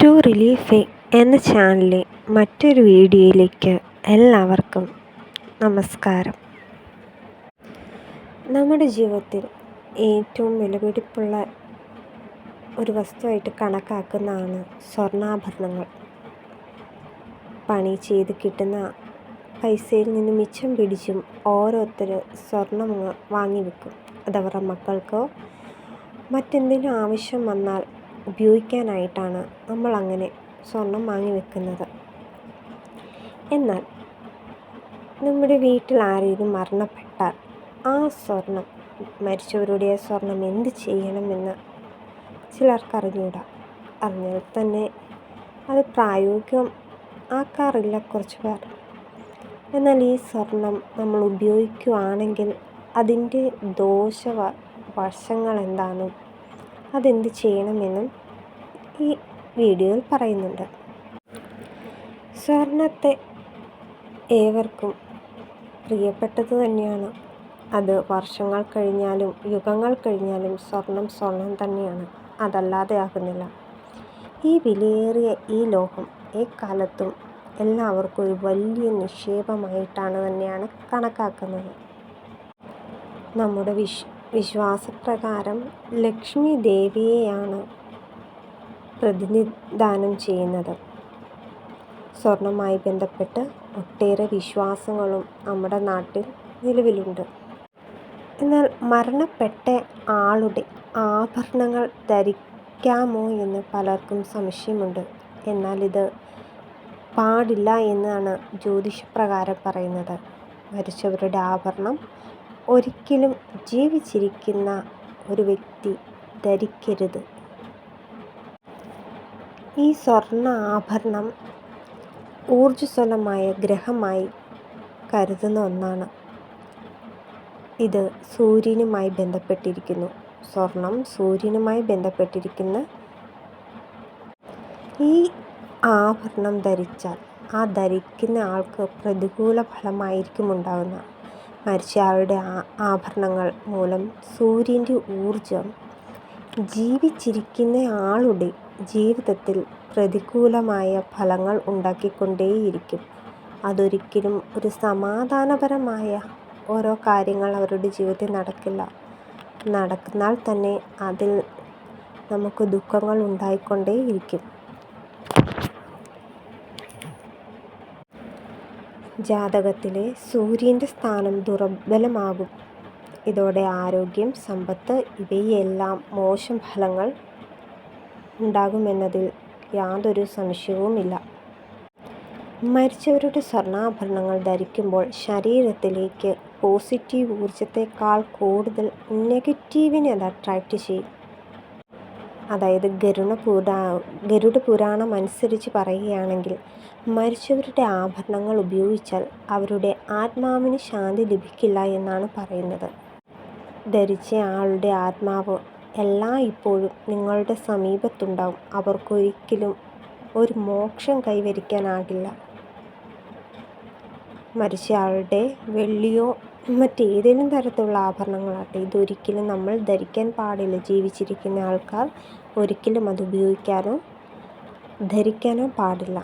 To relief എന്ന ചാനലിലെ മറ്റൊരു വീഡിയോയിലേക്ക് എല്ലാവർക്കും നമസ്കാരം. നമ്മുടെ ജീവിതത്തിൽ ഏറ്റവും വിലപിടിപ്പുള്ള ഒരു വസ്തുവായിട്ട് കണക്കാക്കുന്നതാണ് സ്വർണാഭരണങ്ങൾ. പണി ചെയ്ത് കിട്ടുന്ന പൈസയിൽ നിന്ന് മിച്ചം പിടിച്ചും ഓരോരുത്തർ സ്വർണം വാങ്ങി വെക്കും അതവരുടെ മക്കൾക്കോ മറ്റെന്തെങ്കിലും ആവശ്യം വന്നാൽ ഉപയോഗിക്കാനായിട്ടാണ് നമ്മൾ അങ്ങനെ സ്വർണം വാങ്ങി വെക്കുന്നത്. എന്നാൽ നമ്മുടെ വീട്ടിൽ ആരെയും മരണപ്പെട്ടാൽ ആ സ്വർണം മരിച്ചവരുടെ ആ സ്വർണം എന്ത് ചെയ്യണമെന്ന് ചിലർക്കറിഞ്ഞൂടാ. അറിഞ്ഞാൽ തന്നെ അത് പ്രായോഗികം ആക്കാറില്ല കുറച്ച് പേർ. എന്നാൽ ഈ സ്വർണം നമ്മൾ ഉപയോഗിക്കുകയാണെങ്കിൽ അതിന്റെ ദോഷ വശങ്ങൾ എന്താണെന്നും അതെന്ത് ചെയ്യണമെന്നും ഈ വീഡിയോയിൽ പറയുന്നുണ്ട്. സ്വർണത്തെ ഏവർക്കും പ്രിയപ്പെട്ടത് തന്നെയാണ്. അത് വർഷങ്ങൾ കഴിഞ്ഞാലും യുഗങ്ങൾ കഴിഞ്ഞാലും സ്വർണം സ്വർണം തന്നെയാണ്. അതല്ലാതെ ആകുന്നില്ല. ഈ വിലയേറിയ ഈ ലോഹം എക്കാലത്തും എല്ലാവർക്കും ഒരു വലിയ നിക്ഷേപമായിട്ടാണ് തന്നെയാണ് കണക്കാക്കുന്നത്. നമ്മുടെ വിശ് വിശ്വാസപ്രകാരം ലക്ഷ്മി ദേവിയെയാണ് പ്രതിനിധാനം ചെയ്യുന്നത്. സ്വർണമായി ബന്ധപ്പെട്ട് ഒട്ടേറെ വിശ്വാസങ്ങളും നമ്മുടെ നാട്ടിൽ നിലവിലുണ്ട്. എന്നാൽ മരണപ്പെട്ട ആളുടെ ആഭരണങ്ങൾ ധരിക്കാമോ എന്ന് പലർക്കും സംശയമുണ്ട്. എന്നാൽ ഇത് പാടില്ല എന്നാണ് ജ്യോതിഷപ്രകാരം പറയുന്നത്. മരിച്ചവരുടെ ആഭരണം ഒരിക്കലും ജീവിച്ചിരിക്കുന്ന ഒരു വ്യക്തി ധരിക്കരുത്. ഈ സ്വർണ ആഭരണം ഊർജസ്വലമായ ഗ്രഹമായി കരുതുന്ന ഒന്നാണ്. ഇത് സൂര്യനുമായി ബന്ധപ്പെട്ടിരിക്കുന്നു. സ്വർണം സൂര്യനുമായി ബന്ധപ്പെട്ടിരിക്കുന്ന ഈ ആഭരണം ധരിച്ചാൽ ആ ധരിക്കുന്ന ആൾക്ക് പ്രതികൂല ഫലമായിരിക്കും ഉണ്ടാകുന്ന മരിച്ചയാളുടെ ആഭരണങ്ങൾ മൂലം സൂര്യന്റെ ഊർജം ജീവിച്ചിരിക്കുന്ന ആളുടെ ജീവിതത്തിൽ പ്രതികൂലമായ ഫലങ്ങൾ ഉണ്ടാക്കിക്കൊണ്ടേയിരിക്കും. അതൊരിക്കലും ഒരു സമാധാനപരമായ ഓരോ കാര്യങ്ങൾ അവരുടെ ജീവിതത്തിൽ നടക്കില്ല. നടന്നാൽ തന്നെ അതിൽ നമുക്ക് ദുഃഖങ്ങൾ ഉണ്ടായിക്കൊണ്ടേയിരിക്കും. ജാതകത്തിലെ സൂര്യന്റെ സ്ഥാനം ദുർബലമാകും. ഇതോടെ ആരോഗ്യം സമ്പത്ത് ഇവയെല്ലാം മോശം ഫലങ്ങൾ ഉണ്ടാകുമെന്നതിൽ യാതൊരു സംശയവുമില്ല. മരിച്ചവരുടെ സ്വർണാഭരണങ്ങൾ ധരിക്കുമ്പോൾ ശരീരത്തിലേക്ക് പോസിറ്റീവ് ഊർജത്തെക്കാൾ കൂടുതൽ നെഗറ്റീവിനെ അത് അട്രാക്റ്റ് ചെയ്യും. അതായത് ഗരുണ പുരാ ഗരുഡ പുരാണം അനുസരിച്ച് പറയുകയാണെങ്കിൽ മരിച്ചവരുടെ ആഭരണങ്ങൾ ഉപയോഗിച്ചാൽ അവരുടെ ആത്മാവിന് ശാന്തി ലഭിക്കില്ല എന്നാണ് പറയുന്നത്. ധരിച്ച ആളുടെ ആത്മാവ് എല്ലാ ഇപ്പോഴും നിങ്ങളുടെ സമീപത്തുണ്ടാവും. അവർക്കൊരിക്കലും ഒരു മോക്ഷം കൈവരിക്കാനാകില്ല. മരിച്ചയാളുടെ വെള്ളിയോ മറ്റേതെങ്കിലും തരത്തിലുള്ള ആഭരണങ്ങളാകട്ടെ ഇതൊരിക്കലും നമ്മൾ ധരിക്കാൻ പാടില്ല. ജീവിച്ചിരിക്കുന്ന ആൾക്കാർ ഒരിക്കലും അത് ഉപയോഗിക്കാനോ ധരിക്കാനോ പാടില്ല.